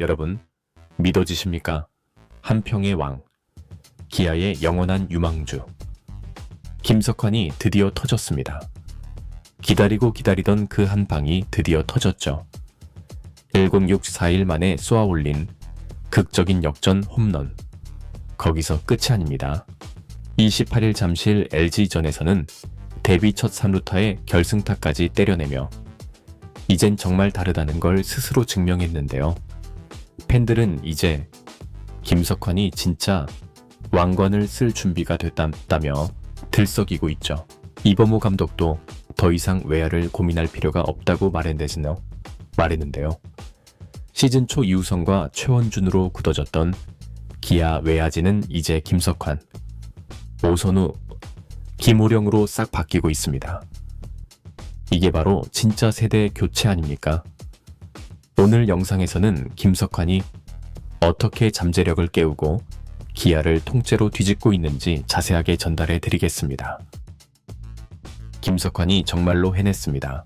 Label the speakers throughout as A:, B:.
A: 여러분, 믿어지십니까? 한평의 왕, 기아의 영원한 유망주. 김석환이 드디어 터졌습니다. 기다리고 기다리던 그 한 방이 드디어 터졌죠. 106-4일 만에 쏘아 올린 극적인 역전 홈런. 거기서 끝이 아닙니다. 28일 잠실 LG전에서는 데뷔 첫 3루타에 결승타까지 때려내며 이젠 정말 다르다는 걸 스스로 증명했는데요. 팬들은 이제 김석환이 진짜 왕관을 쓸 준비가 됐다며 들썩이고 있죠. 이범호 감독도 더 이상 외야를 고민할 필요가 없다고 말했는데요. 시즌 초 이우성과 최원준으로 굳어졌던 기아 외야진은 이제 김석환, 오선우, 김호령으로 싹 바뀌고 있습니다. 이게 바로 진짜 세대 교체 아닙니까? 오늘 영상에서는 김석환이 어떻게 잠재력을 깨우고 기아를 통째로 뒤집고 있는지 자세하게 전달해 드리겠습니다. 김석환이 정말로 해냈습니다.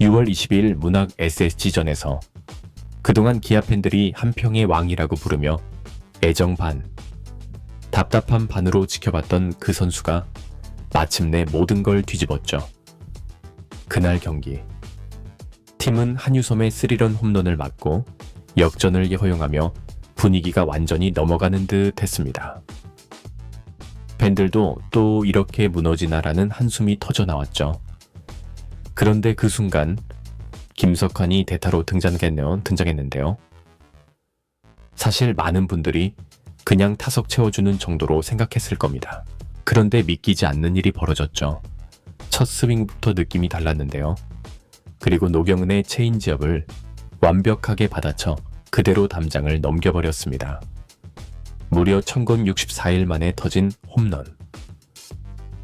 A: 6월 22일 문학 SSG전에서 그동안 기아 팬들이 한평의 왕이라고 부르며 애정 반, 답답한 반으로 지켜봤던 그 선수가 마침내 모든 걸 뒤집었죠. 그날 경기. 팀은 한유섬의 스리런 홈런을 맞고 역전을 허용하며 분위기가 완전히 넘어가는 듯 했습니다. 팬들도 또 이렇게 무너지나라는 한숨이 터져 나왔죠. 그런데 그 순간 김석환이 대타로 등장했네요. 등장했는데요. 사실 많은 분들이 그냥 타석 채워주는 정도로 생각했을 겁니다. 그런데 믿기지 않는 일이 벌어졌죠. 첫 스윙부터 느낌이 달랐는데요. 그리고 노경은의 체인지업을 완벽하게 받아쳐 그대로 담장을 넘겨버렸습니다. 무려 1064일 만에 터진 홈런.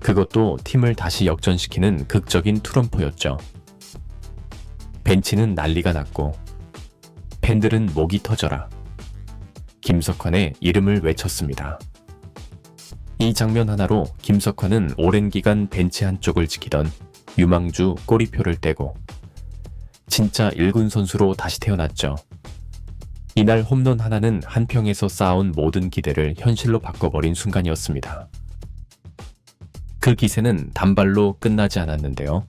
A: 그것도 팀을 다시 역전시키는 극적인 투런포였죠. 벤치는 난리가 났고 팬들은 목이 터져라. 김석환의 이름을 외쳤습니다. 이 장면 하나로 김석환은 오랜 기간 벤치 한쪽을 지키던 유망주 꼬리표를 떼고 진짜 일군 선수로 다시 태어났죠. 이날 홈런 하나는 한평에서 쌓아온 모든 기대를 현실로 바꿔버린 순간이었습니다. 그 기세는 단발로 끝나지 않았는데요.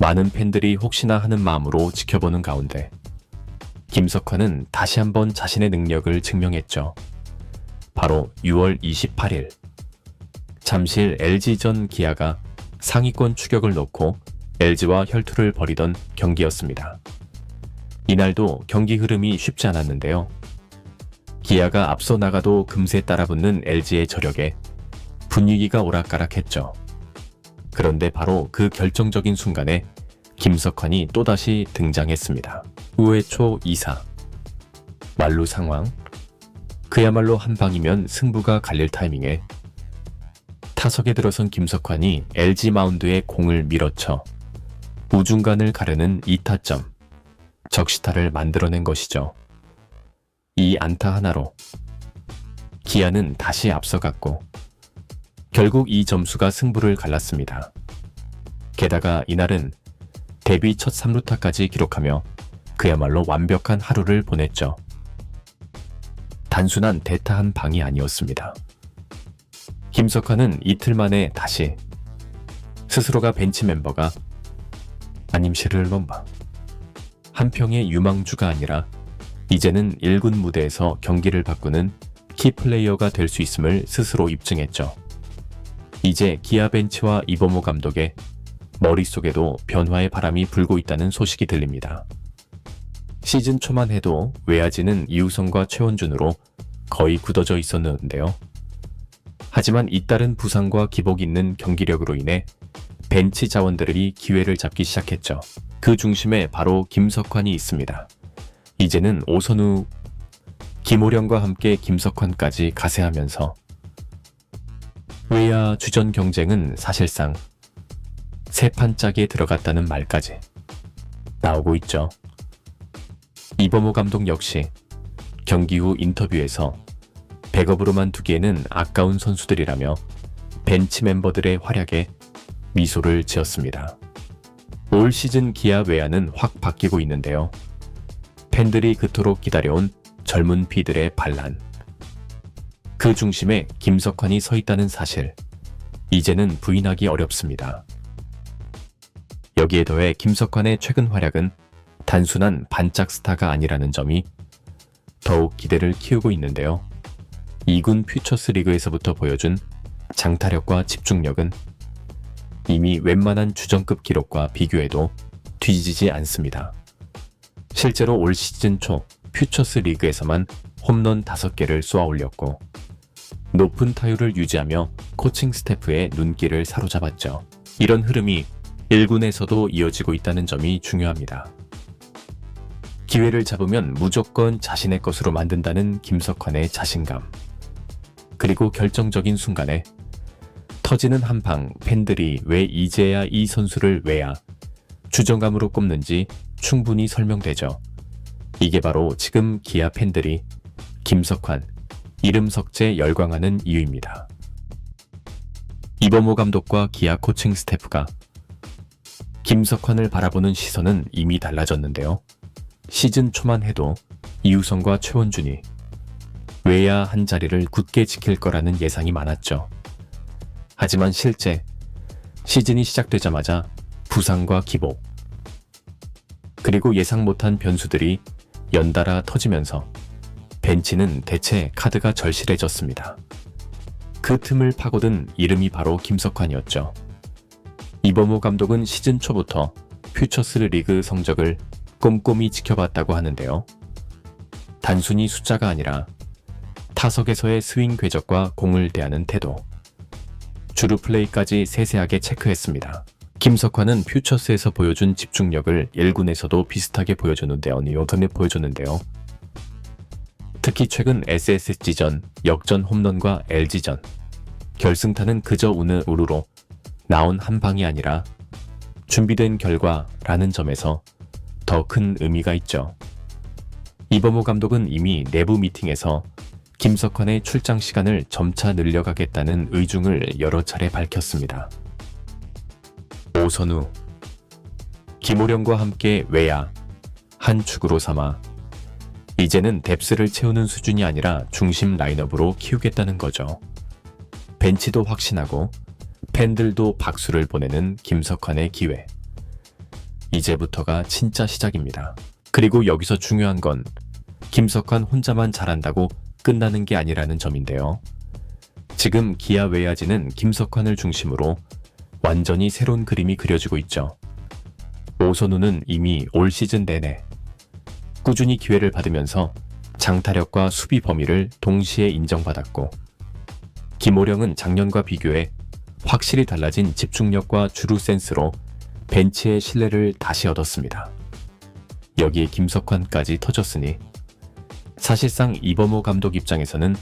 A: 많은 팬들이 혹시나 하는 마음으로 지켜보는 가운데 김석환은 다시 한번 자신의 능력을 증명했죠. 바로 6월 28일 잠실 LG전 기아가 상위권 추격을 놓고 LG와 혈투를 벌이던 경기였습니다. 이날도 경기 흐름이 쉽지 않았는데요. 기아가 앞서 나가도 금세 따라붙는 LG의 저력에 분위기가 오락가락했죠. 그런데 바로 그 결정적인 순간에 김석환이 또다시 등장했습니다. 우회 초 2사. 말루 상황. 그야말로 한 방이면 승부가 갈릴 타이밍에 타석에 들어선 김석환이 LG 마운드에 공을 밀어쳐 우중간을 가르는 2타점, 적시타를 만들어낸 것이죠. 이 안타 하나로 기아는 다시 앞서갔고 결국 이 점수가 승부를 갈랐습니다. 게다가 이날은 데뷔 첫 3루타까지 기록하며 그야말로 완벽한 하루를 보냈죠. 단순한 대타 한 방이 아니었습니다. 김석환은 이틀 만에 다시 스스로가 벤치 멤버가 아님시를 넘바 한평의 유망주가 아니라 이제는 1군 무대에서 경기를 바꾸는 키플레이어가 될 수 있음을 스스로 입증했죠. 이제 기아 벤치와 이범호 감독의 머릿속에도 변화의 바람이 불고 있다는 소식이 들립니다. 시즌 초만 해도 외야진은 이우성과 최원준으로 거의 굳어져 있었는데요. 하지만 잇따른 부상과 기복 있는 경기력으로 인해 벤치 자원들이 기회를 잡기 시작했죠. 그 중심에 바로 김석환이 있습니다. 이제는 오선우, 김호령과 함께 김석환까지 가세하면서 외야 주전 경쟁은 사실상 세 판짝에 들어갔다는 말까지 나오고 있죠. 이범호 감독 역시 경기 후 인터뷰에서 백업으로만 두기에는 아까운 선수들이라며 벤치 멤버들의 활약에 미소를 지었습니다. 올 시즌 기아 외야는 확 바뀌고 있는데요. 팬들이 그토록 기다려온 젊은 피들의 반란. 그 중심에 김석환이 서 있다는 사실. 이제는 부인하기 어렵습니다. 여기에 더해 김석환의 최근 활약은 단순한 반짝 스타가 아니라는 점이 더욱 기대를 키우고 있는데요. 2군 퓨처스 리그에서부터 보여준 장타력과 집중력은 이미 웬만한 주전급 기록과 비교해도 뒤지지 않습니다. 실제로 올 시즌 초 퓨처스 리그에서만 홈런 5개를 쏘아 올렸고 높은 타율을 유지하며 코칭 스태프의 눈길을 사로잡았죠. 이런 흐름이 1군에서도 이어지고 있다는 점이 중요합니다. 기회를 잡으면 무조건 자신의 것으로 만든다는 김석환의 자신감. 그리고 결정적인 순간에 터지는 한방 팬들이 왜 이제야 이 선수를 왜야 주정감으로 꼽는지 충분히 설명되죠. 이게 바로 지금 기아 팬들이 김석환, 이름 석재 열광하는 이유입니다. 이범호 감독과 기아 코칭 스태프가 김석환을 바라보는 시선은 이미 달라졌는데요. 시즌 초만 해도 이우성과 최원준이 외야 한 자리를 굳게 지킬 거라는 예상이 많았죠. 하지만 실제 시즌이 시작되자마자 부상과 기복, 그리고 예상 못한 변수들이 연달아 터지면서 벤치는 대체 카드가 절실해졌습니다. 그 틈을 파고든 이름이 바로 김석환이었죠. 이범호 감독은 시즌 초부터 퓨처스 리그 성적을 꼼꼼히 지켜봤다고 하는데요. 단순히 숫자가 아니라 타석에서의 스윙 궤적과 공을 대하는 태도, 주루 플레이까지 세세하게 체크했습니다. 김석환은 퓨처스에서 보여준 집중력을 1군에서도 비슷하게 보여줬는데요. 요턴에 보여줬는데요. 특히 최근 SSG전 역전 홈런과 LG전 결승타는 그저 우는 우르로 나온 한 방이 아니라 준비된 결과라는 점에서 더 큰 의미가 있죠. 이범호 감독은 이미 내부 미팅에서 김석환의 출장 시간을 점차 늘려가겠다는 의중을 여러 차례 밝혔습니다. 오선우 김호령과 함께 외야 한 축으로 삼아 이제는 뎁스를 채우는 수준이 아니라 중심 라인업으로 키우겠다는 거죠. 벤치도 확신하고 팬들도 박수를 보내는 김석환의 기회. 이제부터가 진짜 시작입니다. 그리고 여기서 중요한 건 김석환 혼자만 잘한다고 끝나는 게 아니라는 점인데요. 지금 기아 외야지는 김석환을 중심으로 완전히 새로운 그림이 그려지고 있죠. 오선우는 이미 올 시즌 내내 꾸준히 기회를 받으면서 장타력과 수비 범위를 동시에 인정받았고 김호령은 작년과 비교해 확실히 달라진 집중력과 주루 센스로 벤치의 신뢰를 다시 얻었습니다. 여기에 김석환까지 터졌으니 사실상 이범호 감독 입장에서는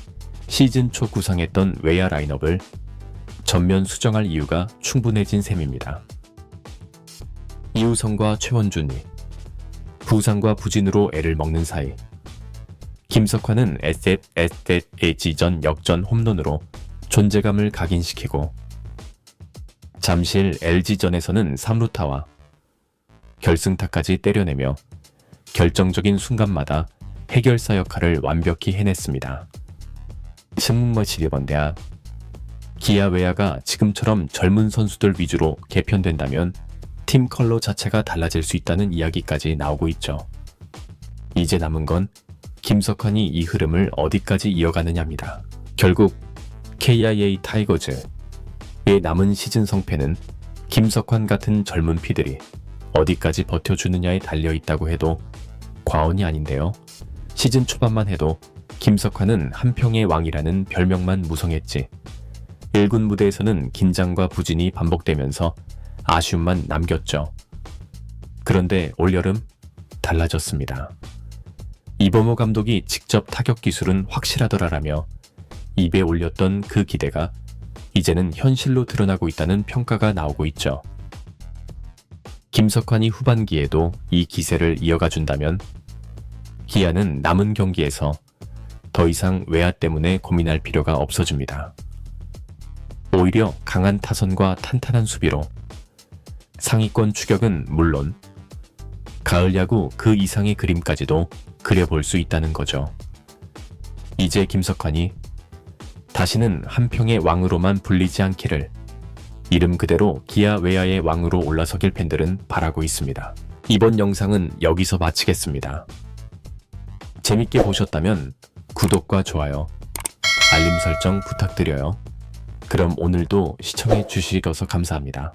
A: 시즌 초 구상했던 외야 라인업을 전면 수정할 이유가 충분해진 셈입니다. 이우성과 최원준이 부상과 부진으로 애를 먹는 사이 김석환은 에지전 역전 홈런으로 존재감을 각인시키고 잠실 LG전에서는 3루타와 결승타까지 때려내며 결정적인 순간마다 해결사 역할을 완벽히 해냈습니다. 신문머시 리 번대야 기아 외야가 지금처럼 젊은 선수들 위주로 개편된다면 팀 컬러 자체가 달라질 수 있다는 이야기까지 나오고 있죠. 이제 남은 건 김석환이 이 흐름을 어디까지 이어가느냐입니다. 결국 KIA 타이거즈의 남은 시즌 성패는 김석환 같은 젊은 피들이 어디까지 버텨주느냐에 달려 있다고 해도 과언이 아닌데요. 시즌 초반만 해도 김석환은 한평의 왕이라는 별명만 무성했지 1군 무대에서는 긴장과 부진이 반복되면서 아쉬움만 남겼죠. 그런데 올여름 달라졌습니다. 이범호 감독이 직접 타격 기술은 확실하더라라며 입에 올렸던 그 기대가 이제는 현실로 드러나고 있다는 평가가 나오고 있죠. 김석환이 후반기에도 이 기세를 이어가 준다면 기아는 남은 경기에서 더 이상 외야 때문에 고민할 필요가 없어집니다. 오히려 강한 타선과 탄탄한 수비로 상위권 추격은 물론 가을 야구 그 이상의 그림까지도 그려볼 수 있다는 거죠. 이제 김석환이 다시는 한평의 왕으로만 불리지 않기를 이름 그대로 기아 외야의 왕으로 올라서길 팬들은 바라고 있습니다. 이번 영상은 여기서 마치겠습니다. 재밌게 보셨다면 구독과 좋아요, 알림 설정 부탁드려요. 그럼 오늘도 시청해 주셔서 감사합니다.